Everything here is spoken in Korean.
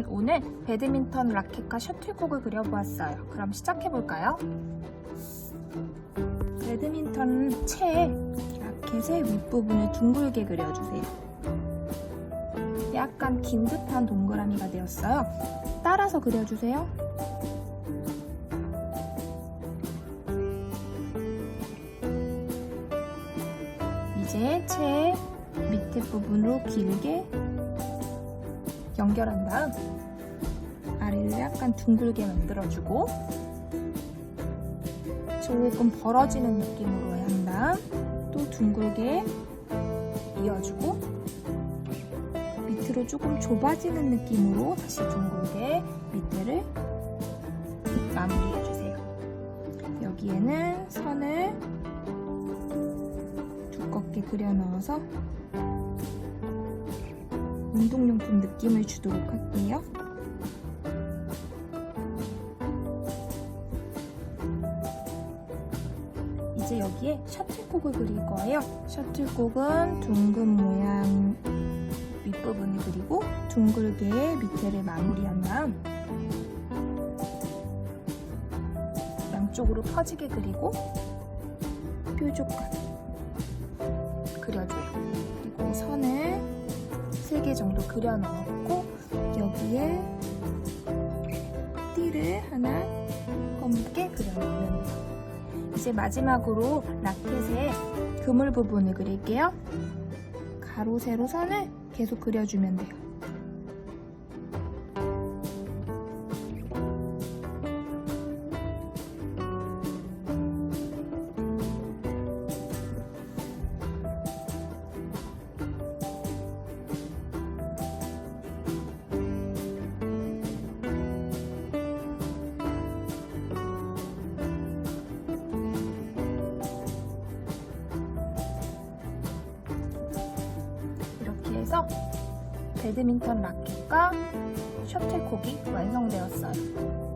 저는 오늘 배드민턴 라켓과 셔틀콕을 그려보았어요. 그럼 시작해볼까요? 배드민턴 채 라켓의 윗부분을 둥글게 그려주세요. 약간 긴 듯한 동그라미가 되었어요. 따라서 그려주세요. 이제 채 밑에 부분으로 길게 연결한 다음 아래를 약간 둥글게 만들어주고 조금 벌어지는 느낌으로 한 다음 또 둥글게 이어주고 밑으로 조금 좁아지는 느낌으로 다시 둥글게 밑에를 마무리해주세요. 여기에는 선을 두껍게 그려 넣어서 운동용품 느낌을 주도록 할게요. 이제 여기에 셔틀콕을 그릴 거예요. 셔틀콕은 둥근 모양 윗부분을 그리고 둥글게 밑에를 마무리한 다음 양쪽으로 퍼지게 그리고 뾰족하게 그려줘요. 그리고 선을 3개 정도 그려 넣었고 여기에 띠를 하나 검게 그려 넣으면 돼요. 이제 마지막으로 라켓의 그물 부분을 그릴게요. 가로 세로 선을 계속 그려주면 돼요. 해서 배드민턴 라켓과 셔틀콕이 완성되었어요.